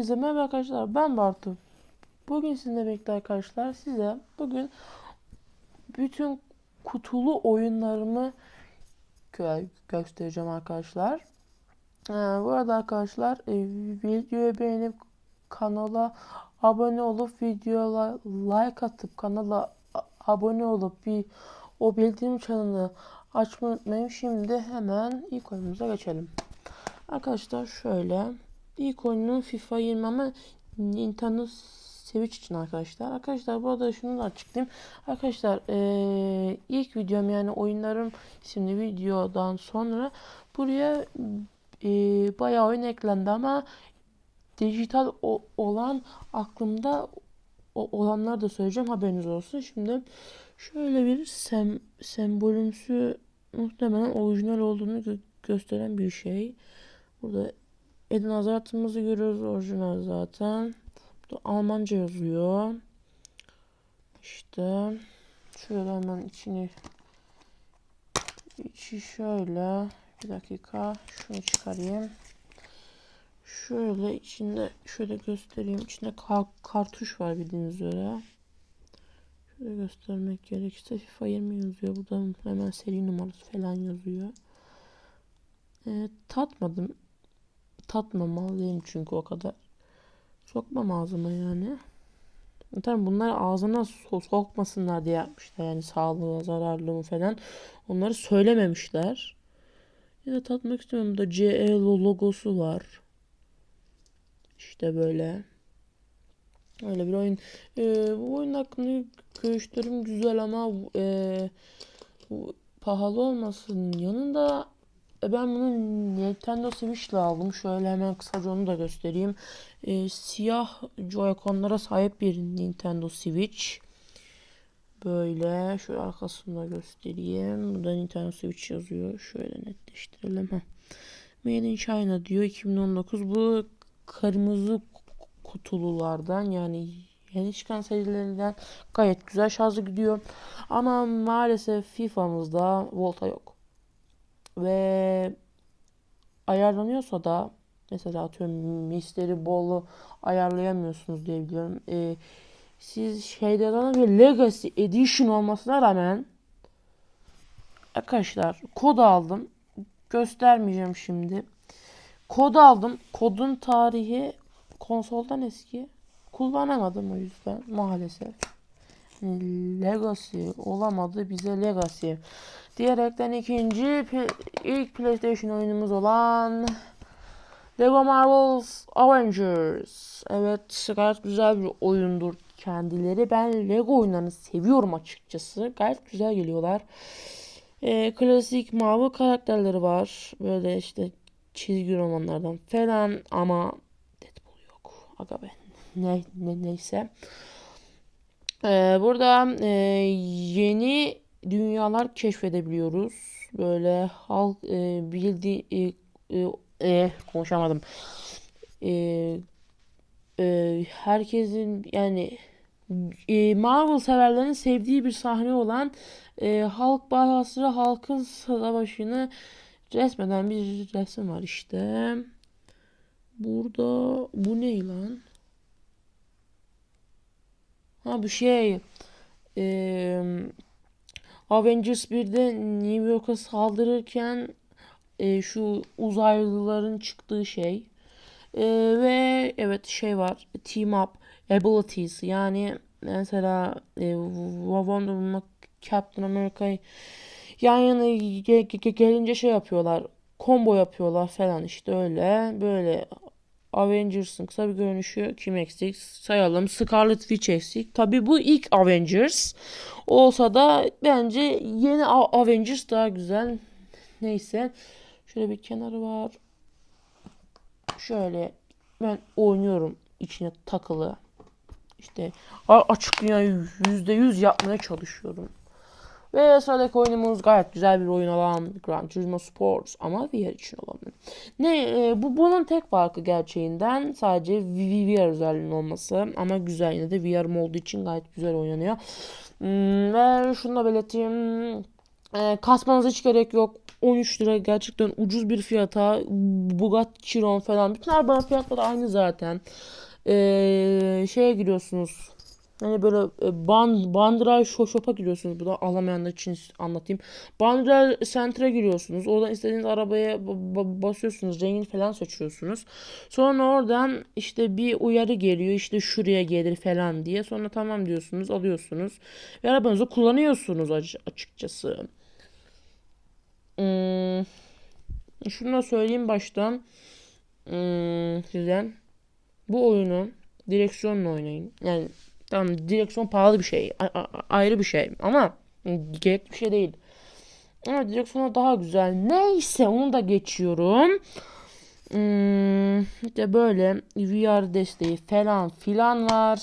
Hepinize merhaba arkadaşlar. Ben Bartu. Bugün sizinle birlikte arkadaşlar size bugün bütün kutulu oyunlarımı gö- göstereceğim arkadaşlar. Ee, bu arada arkadaşlar e, videoyu beğenip kanala abone olup videoya like atıp kanala abone olup bir o bildirim çanını açmayı unutmayın. Şimdi hemen ilk oyunumuza geçelim. Arkadaşlar şöyle İlk oyunum FIFA 20 ama Nintendo Switch için arkadaşlar. Arkadaşlar bu arada şunu da açıklayayım. Arkadaşlar eee, ilk videom yani oyunlarım isimli videodan sonra buraya eee bayağı oyun eklendi ama dijital o- olan aklımda o- olanları da söyleyeceğim haberiniz olsun. Şimdi şöyle bir sem sembolümsü muhtemelen orijinal olduğunu gö- gösteren bir şey. Burada Eden Hazard'ımızı görüyoruz. Orijinal zaten. Burada Almanca yazıyor. İşte şöyle hemen içini içi şöyle bir dakika şunu çıkarayım. Şöyle içinde şöyle göstereyim. İçinde ka- kartuş var bildiğiniz üzere. Şöyle göstermek gerekirse FIFA 20 yazıyor. Burada hemen seri numarası falan yazıyor. Ee, tatmadım tatmamalıyım çünkü o kadar. Sokmam ağzıma yani. Tabii bunlar ağzına so- sokmasınlar diye yapmışlar. Yani sağlığa zararlı mı falan. Onları söylememişler. Da tatmak istemiyorum. Da CE logosu var. İşte böyle. Öyle bir oyun. Ee, bu oyun hakkında görüşlerim güzel ama e, bu pahalı olmasının yanında Ben bunu Nintendo Switch'le aldım. Şöyle hemen kısaca onu da göstereyim. Ee, siyah Joy-Con'lara sahip bir Nintendo Switch. Böyle şöyle arkasını da göstereyim. Burada Nintendo Switch yazıyor. Şöyle netleştirelim. Heh. Made in China diyor 2019. Bu kırmızı kutululardan yani yeni çıkan serilerinden gayet güzel şarjı gidiyor. Ama maalesef FIFA'mızda volta yok ve ayarlanıyorsa da mesela atıyorum Mystery Ball'u ayarlayamıyorsunuz diye biliyorum. Ee, siz şeyden bir Legacy Edition olmasına rağmen arkadaşlar kod aldım. Göstermeyeceğim şimdi. Kod aldım. Kodun tarihi konsoldan eski. Kullanamadım o yüzden maalesef. Legacy olamadı bize Legacy. Diyerekten ikinci ilk PlayStation oyunumuz olan Lego Marvel's Avengers. Evet gayet güzel bir oyundur kendileri. Ben Lego oyunlarını seviyorum açıkçası. Gayet güzel geliyorlar. Ee, klasik mavi karakterleri var. Böyle işte çizgi romanlardan falan ama Deadpool yok. Aga be. Ne, ne, neyse. Ee, burada e, yeni dünyalar keşfedebiliyoruz. Böyle halk e, bildi e, e, e, konuşamadım. E, e, herkesin yani e, Marvel severlerin sevdiği bir sahne olan e, halk bahası halkın savaşını resmeden bir resim var işte. Burada bu ne lan? Ha bu şey e, Avengers 1'de New York'a saldırırken e, şu uzaylıların çıktığı şey. E, ve evet şey var. Team up abilities yani mesela e, Wonder Woman Captain America'yı yan yana ge- ge- gelince şey yapıyorlar. Combo yapıyorlar falan işte öyle. Böyle Avengers'ın kısa bir görünüşü kim eksik? Sayalım. Scarlet Witch eksik. Tabi bu ilk Avengers olsa da bence yeni Avengers daha güzel. Neyse. Şöyle bir kenarı var. Şöyle ben oynuyorum içine takılı. İşte açık dünyayı %100 yapmaya çalışıyorum. Ve sıradaki oyunumuz gayet güzel bir oyun olan Gran Turismo Sports ama VR için olan. Ne e, bu bunun tek farkı gerçeğinden sadece VR özelliğinin olması ama güzel yine de VR modu için gayet güzel oynanıyor. Hmm, ve şunu da belirteyim. E, kasmanıza hiç gerek yok. 13 lira gerçekten ucuz bir fiyata. Bugatti Chiron falan. Bütün araba fiyatları aynı zaten. E, şeye giriyorsunuz. Hani böyle e, band, Bandra Shop'a giriyorsunuz. Bu da alamayanlar için anlatayım. Bandra Center'a giriyorsunuz. Oradan istediğiniz arabaya ba- ba- basıyorsunuz. Rengini falan seçiyorsunuz. Sonra oradan işte bir uyarı geliyor. İşte şuraya gelir falan diye. Sonra tamam diyorsunuz. Alıyorsunuz. Ve arabanızı kullanıyorsunuz açıkçası. Hmm, şunu da söyleyeyim baştan. Hmm, size. Bu oyunu direksiyonla oynayın. Yani Tamam direksiyon pahalı bir şey. A- a- ayrı bir şey. Ama gerekli bir şey değil. Ama direksiyonu daha güzel. Neyse onu da geçiyorum. Hmm, işte böyle VR desteği falan filan var.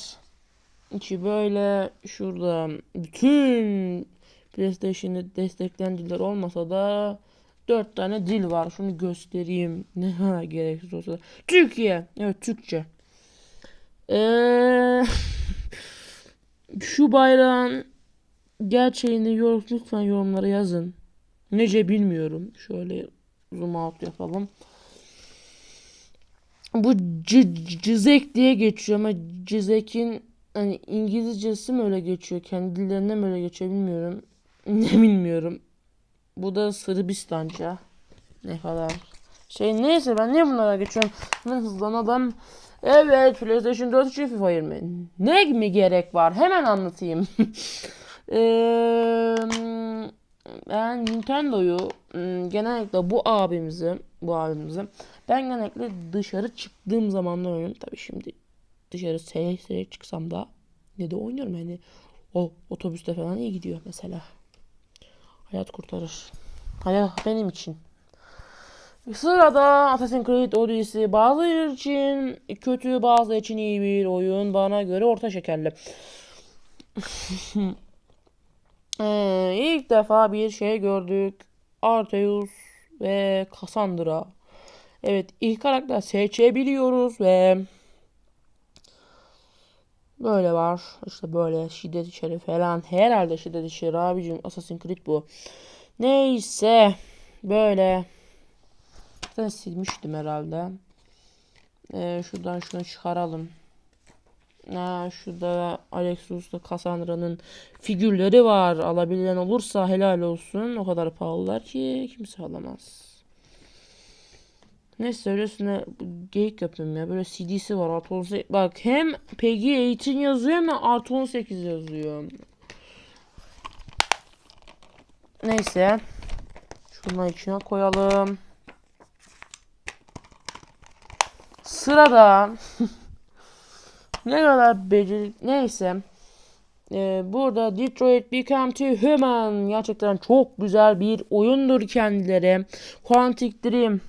İçi böyle şurada bütün PlayStation'ı destekleyen diller olmasa da 4 tane dil var. Şunu göstereyim. Ne kadar gereksiz olsa. Türkiye. Evet Türkçe. Eee Şu bayrağın gerçeğini yorum, lütfen yorumlara yazın. Nece bilmiyorum. Şöyle zoom out yapalım. Bu Cizek diye geçiyor ama Cizek'in hani İngilizcesi mi öyle geçiyor? Kendi dillerinde mi öyle geçiyor bilmiyorum. Ne bilmiyorum. Bu da Sırbistanca. Ne kadar. Şey neyse ben niye bunlara geçiyorum? Hemen hızlanalım. Evet PlayStation 4 için FIFA 20. Ne mi gerek var? Hemen anlatayım. Ben Nintendo'yu ım, genellikle bu abimizi bu abimizi ben genellikle dışarı çıktığım zamanlar oynuyorum. Tabii şimdi dışarı seyre seyre çıksam da ne de oynuyorum yani. O otobüste falan iyi gidiyor mesela. Hayat kurtarır. Hayat benim için. Sırada Assassin's Creed Odyssey bazıları için kötü bazıları için iyi bir oyun. Bana göre orta şekerli. ee, ilk defa bir şey gördük. Arteus ve Cassandra. Evet ilk karakter seçebiliyoruz ve böyle var. İşte böyle şiddet içeri falan. Herhalde şiddet içeri abicim. Assassin's Creed bu. Neyse. Böyle. Zaten silmiştim herhalde. Ee, şuradan şunu çıkaralım. Ha, şurada Alexus'la Cassandra'nın figürleri var. Alabilen olursa helal olsun. O kadar pahalılar ki kimse alamaz. Neyse öylesine geyik yapıyorum ya. Böyle CD'si var. Artı 18. Bak hem Peggy 18 yazıyor hem artı 18 yazıyor. Neyse. Şunu içine koyalım. Sırada ne kadar beceri neyse ee, burada Detroit Become Human gerçekten çok güzel bir oyundur kendileri. Quantic Dream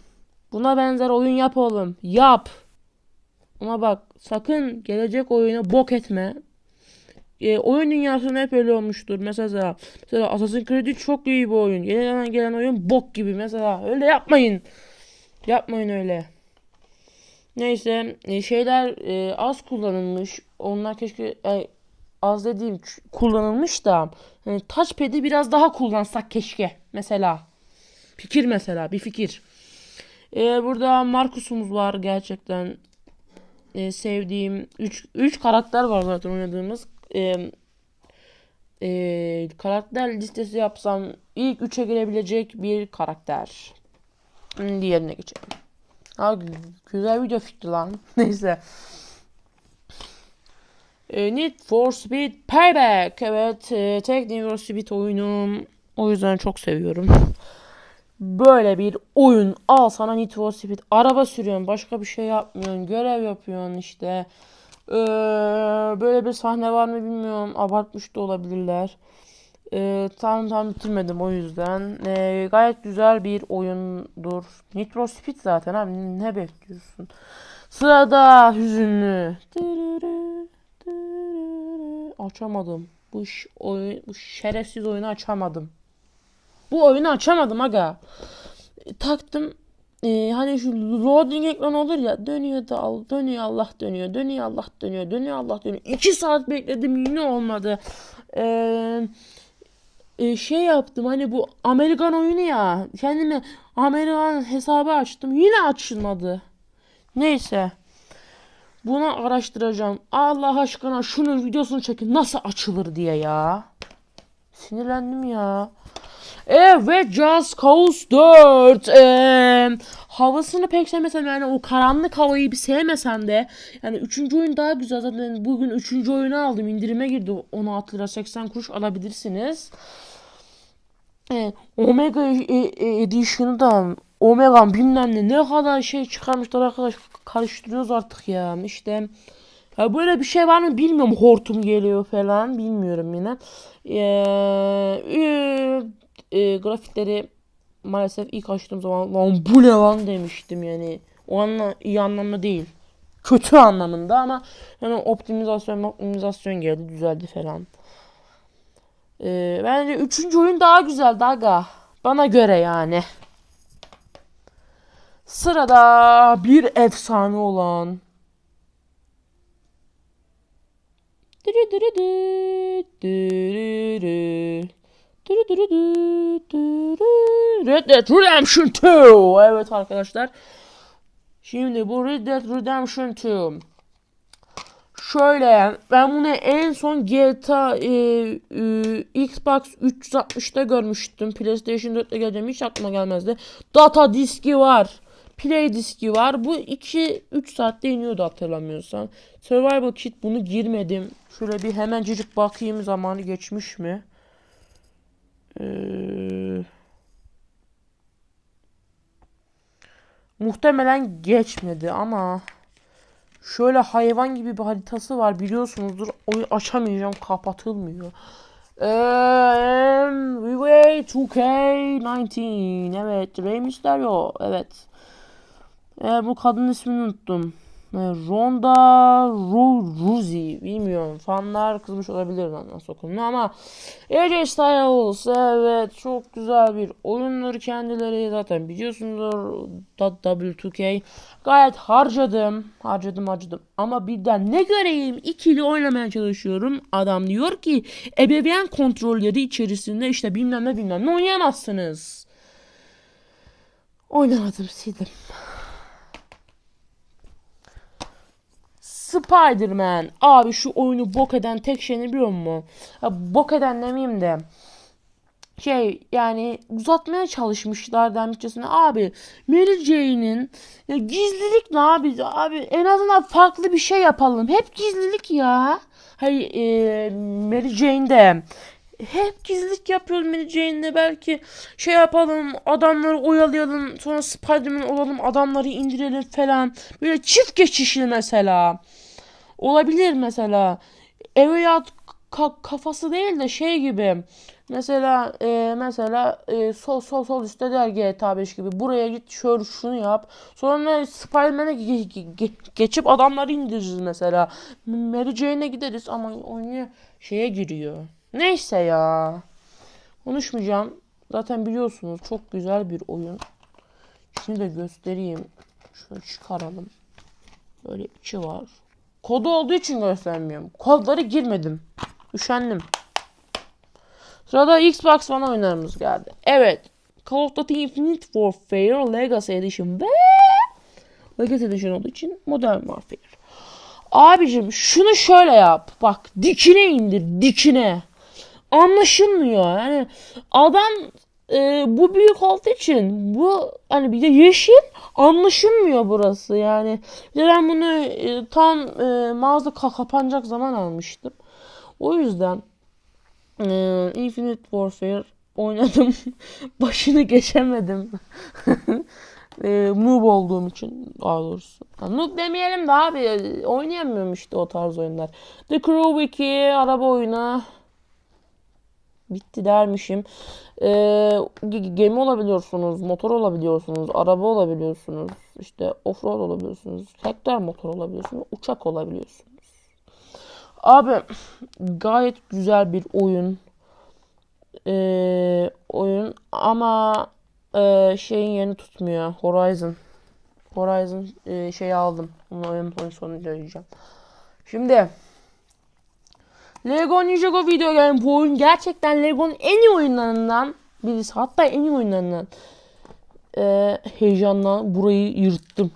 buna benzer oyun yap oğlum yap. Ama bak sakın gelecek oyunu bok etme. Ee, oyun dünyasında hep öyle olmuştur. Mesela, mesela Assassin's Creed çok iyi bir oyun. Gelen gelen oyun bok gibi mesela. Öyle yapmayın. Yapmayın öyle. Neyse e, şeyler e, az kullanılmış. Onlar keşke e, az dediğim kullanılmış da yani touchpad'i biraz daha kullansak keşke mesela. Fikir mesela bir fikir. E, burada Marcus'umuz var gerçekten e, sevdiğim 3 3 karakter var zaten oynadığımız. E, e, karakter listesi yapsam ilk 3'e girebilecek bir karakter. Diğerine geçelim. Ha, güzel video fikri lan. Neyse. E, Need for Speed Payback. Evet. E, tek Need for Speed oyunum. O yüzden çok seviyorum. Böyle bir oyun. Al sana Need for Speed. Araba sürüyorsun. Başka bir şey yapmıyorsun. Görev yapıyorsun işte. Ee, böyle bir sahne var mı bilmiyorum. Abartmış da olabilirler. Ee, tam tam bitirmedim o yüzden. Ee, gayet güzel bir oyundur. Nitro Speed zaten abi ne bekliyorsun? Sırada hüzünlü. Açamadım. Bu oyun, bu şerefsiz oyunu açamadım. Bu oyunu açamadım aga. E, taktım. E, hani şu loading ekran olur ya dönüyor da al dönüyor Allah dönüyor dönüyor Allah dönüyor dönüyor Allah dönüyor 2 saat bekledim yine olmadı eee e, şey yaptım hani bu Amerikan oyunu ya. Kendime Amerikan hesabı açtım. Yine açılmadı. Neyse. Bunu araştıracağım. Allah aşkına şunun videosunu çekin. Nasıl açılır diye ya. Sinirlendim ya. Evet Just Cause 4. Ee, havasını pek sevmesem yani o karanlık havayı bir sevmesem de yani 3. oyun daha güzel zaten bugün 3. oyunu aldım indirime girdi 16 lira 80 kuruş alabilirsiniz. Ee, Omega e- e- Edition'ı da Omega bilmem ne ne kadar şey çıkarmışlar arkadaş karıştırıyoruz artık ya. İşte ya böyle bir şey var mı bilmiyorum hortum geliyor falan bilmiyorum yine. Ee, e, e, grafikleri maalesef ilk açtığım zaman lan bu ne lan? demiştim yani. O anla iyi anlamda değil. Kötü anlamında ama yani optimizasyon optimizasyon geldi düzeldi falan ee, bence üçüncü oyun daha güzel Daga. Bana göre yani. Sırada bir efsane olan. Red Dead Redemption 2. Evet arkadaşlar. Şimdi bu Red Dead Redemption 2. Şöyle ben bunu en son GTA e, e, Xbox 360'da görmüştüm. PlayStation 4'te geleceğim hiç aklıma gelmezdi. Data diski var. Play diski var. Bu 2-3 saatte iniyordu hatırlamıyorsam. Survival Kit bunu girmedim. Şöyle bir hemencecik bakayım zamanı geçmiş mi? Ee, muhtemelen geçmedi ama Şöyle hayvan gibi bir haritası var biliyorsunuzdur. Oyun açamayacağım kapatılmıyor. Um, Relay 2K19 Evet Rey Mysterio Evet ee, Bu kadının ismini unuttum Ronda Ru Ruzi. Bilmiyorum fanlar kızmış olabilir nasıl okunduğunu ama AJ Styles evet çok güzel bir oyunları kendileri. Zaten biliyorsunuzdur W2K gayet harcadım harcadım harcadım. Ama birden ne göreyim ikili oynamaya çalışıyorum. Adam diyor ki ebeveyn kontrolleri içerisinde işte bilmem ne bilmem ne oynayamazsınız. Oynamadım sildim Spider-Man. Abi şu oyunu bok eden tek şey ne biliyor musun? Ya, bok eden demeyeyim de. Şey yani uzatmaya çalışmışlar demçesine. Abi Mary Jane'in ya gizlilik ne abi? Abi en azından farklı bir şey yapalım. Hep gizlilik ya. Hayır e, Mary Jane'de hep gizlilik yapıyoruz Mary Jane'de belki şey yapalım adamları oyalayalım sonra Spider-Man olalım adamları indirelim falan böyle çift geçişli mesela olabilir mesela eve yat ka- kafası değil de şey gibi mesela e, mesela e, sol sol sol üstte der GTA 5 gibi buraya git şöyle şunu yap sonra Spider-Man'e ge- ge- ge- geçip adamları indiririz mesela Mary Jane'e gideriz ama oyunu şeye giriyor Neyse ya. Konuşmayacağım. Zaten biliyorsunuz çok güzel bir oyun. Şimdi de göstereyim. Şöyle çıkaralım. Böyle içi var. Kodu olduğu için göstermiyorum. Kodları girmedim. Üşendim. Sırada Xbox One oyunlarımız geldi. Evet. Call of Duty Infinite Warfare Legacy Edition ve Legacy Edition olduğu için Modern Warfare. Abicim şunu şöyle yap. Bak dikine indir dikine anlaşılmıyor. Yani adam e, bu büyük olduğu için bu hani bir de yeşil anlaşılmıyor burası yani. Ben bunu e, tam e, mağaza kapanacak zaman almıştım. O yüzden e, Infinite Warfare oynadım. Başını geçemedim. e, noob olduğum için daha doğrusu. Yani noob demeyelim de abi oynayamıyorum işte o tarz oyunlar. The Crew 2 araba oyunu bitti dermişim. Ee, gemi olabiliyorsunuz, motor olabiliyorsunuz, araba olabiliyorsunuz, işte offroad olabiliyorsunuz, hektare motor olabiliyorsunuz, uçak olabiliyorsunuz. Abi gayet güzel bir oyun. Ee, oyun ama e, şeyin yerini tutmuyor. Horizon. Horizon e, şeyi aldım. Onu oyun sonunda söyleyeceğim. Şimdi Lego Ninjago Video Game bu oyun gerçekten Lego'nun en iyi oyunlarından birisi. Hatta en iyi oyunlarından. Ee, heyecanla burayı yırttım.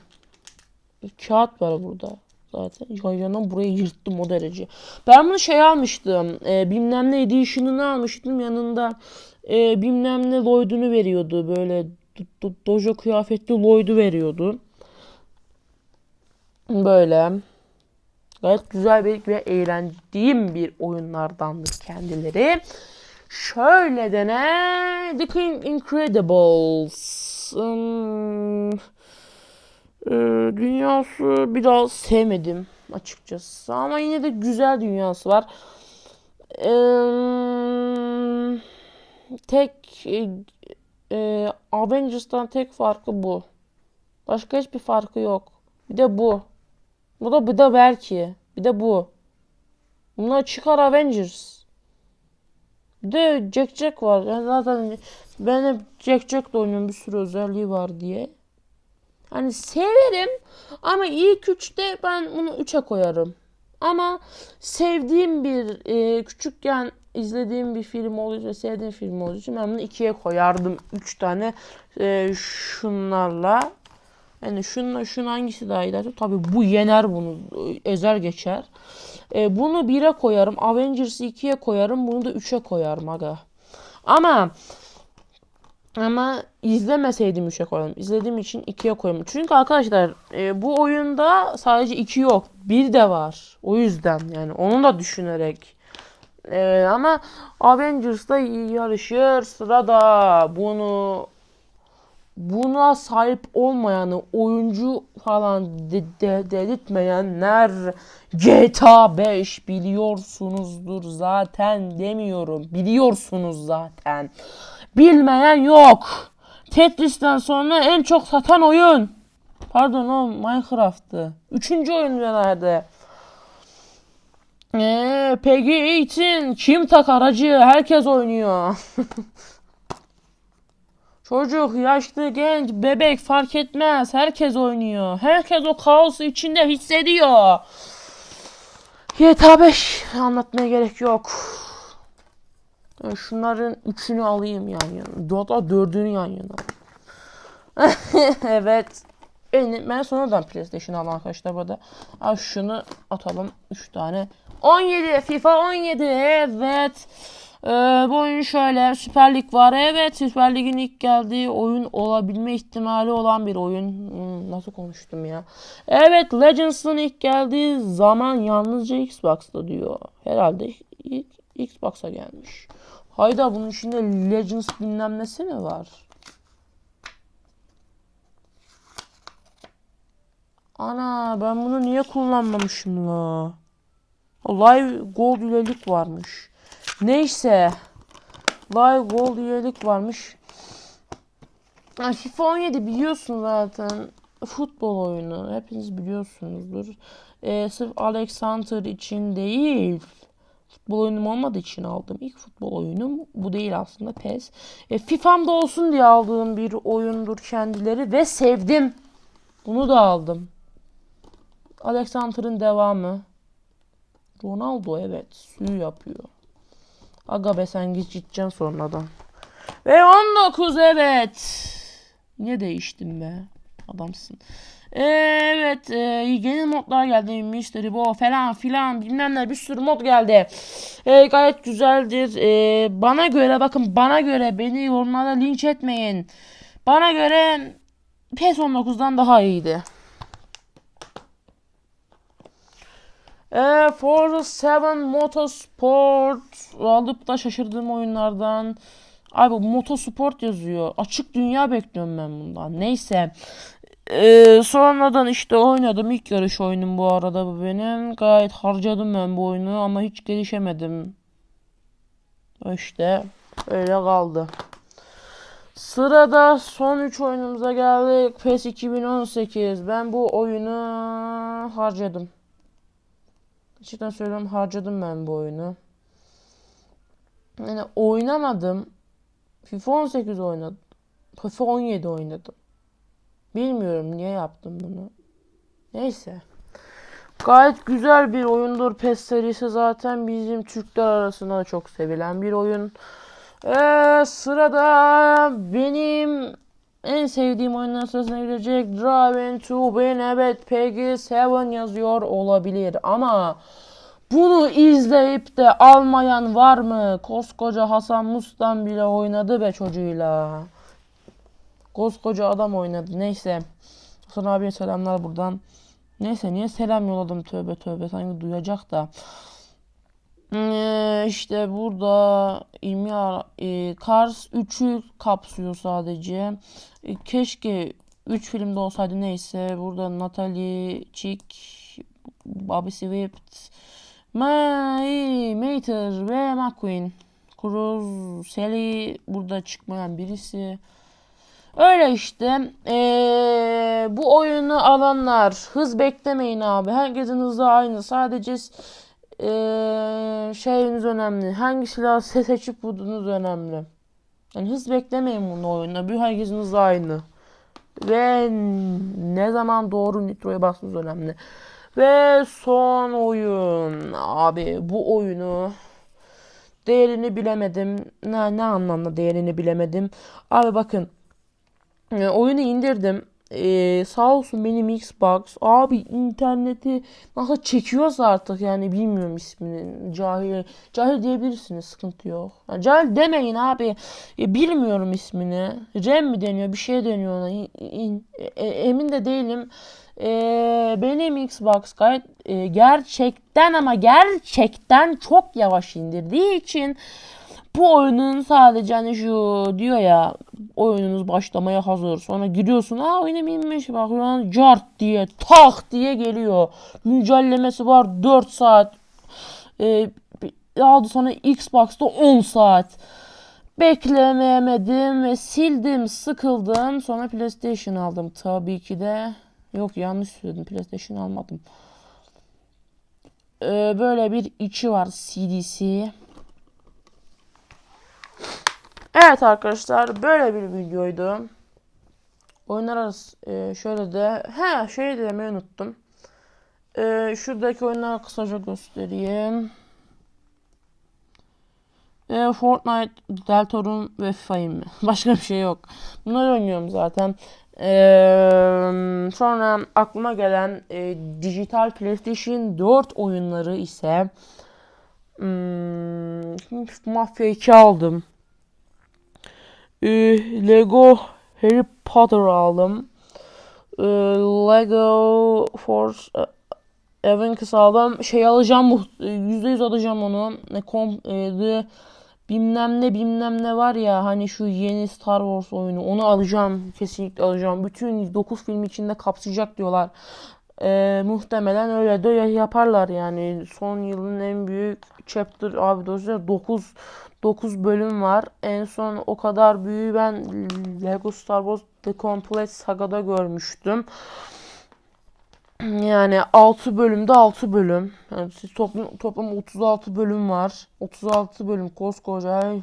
Kağıt var burada zaten. Heyecandan burayı yırttım o derece. Ben bunu şey almıştım. E, bilmem ne edition'ını almıştım. Yanında e, bilmem ne Lloyd'unu veriyordu. Böyle do- do- dojo kıyafetli Lloyd'u veriyordu. Böyle. Gayet güzel bir ve eğlendiğim bir oyunlardandır kendileri. Şöyle de ne? The King Incredibles. Hmm, e, dünyası biraz sevmedim açıkçası. Ama yine de güzel dünyası var. Eee, tek e, e, Avengers'tan tek farkı bu. Başka hiçbir farkı yok. Bir de bu. Bu da bir de belki. Bir de bu. Bunlar çıkar Avengers. Bir de Jack Jack var. Yani zaten ben hep Jack Jack'la oynuyorum bir sürü özelliği var diye. Hani severim ama ilk üçte ben bunu üçe koyarım. Ama sevdiğim bir e, küçükken izlediğim bir film için, sevdiğim film olduğu için ben bunu ikiye koyardım. Üç tane e, şunlarla. Yani şunla şun hangisi daha iyi derse tabii bu yener bunu. Ezer geçer. E, bunu 1'e koyarım. Avengers'ı 2'ye koyarım. Bunu da 3'e koyarım aga. Ama ama izlemeseydim 3'e koyarım. İzlediğim için 2'ye koyarım. Çünkü arkadaşlar e, bu oyunda sadece 2 yok. 1 de var. O yüzden yani onu da düşünerek. E, ama Avengers'da yarışır. Sırada bunu buna sahip olmayanı oyuncu falan de, de, GTA 5 biliyorsunuzdur zaten demiyorum. Biliyorsunuz zaten. Bilmeyen yok. Tetris'ten sonra en çok satan oyun. Pardon o Minecraft'tı. Üçüncü oyun nerede? Eee Peggy 18 kim takar acı? Herkes oynuyor. Çocuk, yaşlı, genç, bebek fark etmez. Herkes oynuyor. Herkes o kaosu içinde hissediyor. GTA 5 anlatmaya gerek yok. Yani şunların üçünü alayım yan yana. Hatta dördünü yan yana. evet. Ben, ben sonradan PlayStation aldım arkadaşlar burada. Al şunu atalım. 3 tane. 17 FIFA 17 evet. Ee, bu oyun şöyle Süper Lig var. Evet Süper Lig'in ilk geldiği oyun olabilme ihtimali olan bir oyun. Hmm, nasıl konuştum ya. Evet Legends'ın ilk geldiği zaman yalnızca Xbox'ta diyor. Herhalde ilk Xbox'a gelmiş. Hayda bunun içinde Legends bilmem mi var? Ana ben bunu niye kullanmamışım la? Live Gold üyelik varmış. Neyse. Live Gold üyelik varmış. FIFA 17 biliyorsun zaten. Futbol oyunu. Hepiniz biliyorsunuzdur. Ee, sırf Alexander için değil. Futbol oyunum olmadığı için aldım. İlk futbol oyunum bu değil aslında PES. E, FIFA'mda olsun diye aldığım bir oyundur kendileri ve sevdim. Bunu da aldım. Alexander'ın devamı. Ronaldo evet suyu yapıyor. Aga be sen git gideceksin sonradan. Ve 19 evet. Yine değiştim be. Adamsın. Evet. E, yeni modlar geldi. Mystery Bo falan filan bilmem ne bir sürü mod geldi. E, gayet güzeldir. E, bana göre bakın bana göre beni yorumlarda linç etmeyin. Bana göre PES 19'dan daha iyiydi. E, Forza 7 Motorsport alıp da şaşırdığım oyunlardan. Abi Motorsport yazıyor. Açık dünya bekliyorum ben bundan. Neyse. Ee, sonradan işte oynadım. İlk yarış oyunum bu arada bu benim. Gayet harcadım ben bu oyunu ama hiç gelişemedim. İşte öyle kaldı. Sırada son 3 oyunumuza geldik. PES 2018. Ben bu oyunu harcadım. Gerçekten söylüyorum harcadım ben bu oyunu. Yani oynamadım. FIFA 18 oynadım. FIFA 17 oynadım. Bilmiyorum niye yaptım bunu. Neyse. Gayet güzel bir oyundur. PES serisi zaten bizim Türkler arasında da çok sevilen bir oyun. Ee, sırada benim en sevdiğim oyunlar sırasına girecek Drive to Win. Evet PG7 yazıyor olabilir ama bunu izleyip de almayan var mı? Koskoca Hasan Mustan bile oynadı be çocuğuyla. Koskoca adam oynadı. Neyse. Hasan abiye selamlar buradan. Neyse niye selam yolladım tövbe tövbe sanki duyacak da. Ee, işte burada ara- e, Cars 3'ü kapsıyor sadece. E, keşke 3 filmde olsaydı neyse. Burada Natalie, Chick, Bobby Swift, May, Mater ve McQueen. Cruz, Sally burada çıkmayan birisi. Öyle işte. Ee, bu oyunu alanlar hız beklemeyin abi. Herkesin hızı aynı. Sadece ee, şeyiniz önemli. Hangi silahı se- seçip vurduğunuz önemli. Yani hız beklemeyin bunu oyunda. Bir herkesin hızı aynı. Ve ne zaman doğru nitroya basmanız önemli. Ve son oyun. Abi bu oyunu değerini bilemedim. Ne, ne anlamda değerini bilemedim. Abi bakın. E, oyunu indirdim. E, sağ olsun benim Xbox. Abi interneti nasıl çekiyorsa artık yani bilmiyorum ismini. Cahil. Cahil diyebilirsiniz sıkıntı yok. Yani cahil demeyin abi. E, bilmiyorum ismini. RAM mi deniyor bir şey deniyor ona. İn- e, emin de değilim. E, benim Xbox gayet e, gerçekten ama gerçekten çok yavaş indirdiği için bu oyunun sadece hani şu diyor ya oyununuz başlamaya hazır. Sonra giriyorsun aa oyunum inmiş bakıyorsun cart diye tak diye geliyor. Güncellemesi var 4 saat. Ee, daha sonra Xbox'ta 10 saat. Beklemeyemedim ve sildim sıkıldım. Sonra PlayStation aldım tabii ki de. Yok yanlış söyledim PlayStation almadım. Ee, böyle bir içi var CD'si. Evet arkadaşlar böyle bir videoydu. Oyunlar arası e, şöyle de he şey de demeyi unuttum. E, şuradaki oyunları kısaca göstereyim. E, Fortnite, Deltarune ve FIFA'yım. Başka bir şey yok. Bunları oynuyorum zaten. E, sonra aklıma gelen e, dijital PlayStation 4 oyunları ise hmm, Mafya 2 aldım. Ee, Lego Harry Potter aldım. Ee, Lego Force e, Avengers aldım. Şey alacağım bu. %100 alacağım onu. Ne kom e, the bilmem ne bilmem ne var ya hani şu yeni Star Wars oyunu onu alacağım. Kesinlikle alacağım. Bütün 9 film içinde kapsayacak diyorlar. Ee, muhtemelen öyle de yaparlar yani. Son yılın en büyük chapter abi dolayısıyla 9 9 bölüm var. En son o kadar büyüğü ben Lego Star Wars The Complete Saga'da görmüştüm. Yani 6 bölümde 6 bölüm. Yani siz toplam, toplam 36 bölüm var. 36 bölüm koskoca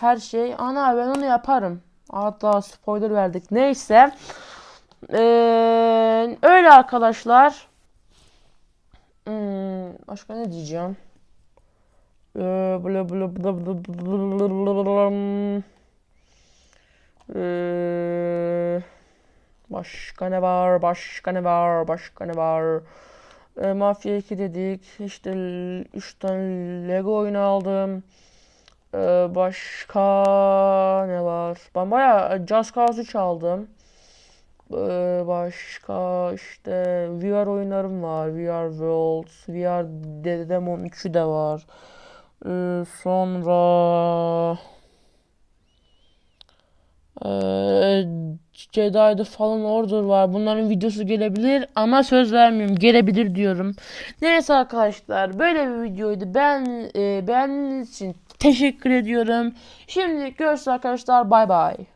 her şey. Ana ben onu yaparım. Hatta spoiler verdik. Neyse. Ee, öyle arkadaşlar. Hmm, başka ne diyeceğim? Başka ne var? Başka ne var? Başka ne var? E, Mafya 2 dedik. İşte 3 tane Lego oyunu aldım. E, başka ne var? Ben bayağı Just Cause 3 aldım. Ee, başka işte VR oyunlarım var. VR World, VR Demon 3'ü de var. Ee, sonra ee, Jedi The Fallen Order var. Bunların videosu gelebilir ama söz vermiyorum. Gelebilir diyorum. Neyse arkadaşlar böyle bir videoydu. Ben e, beğendiğiniz için teşekkür ediyorum. Şimdi görüşürüz arkadaşlar. Bay bay.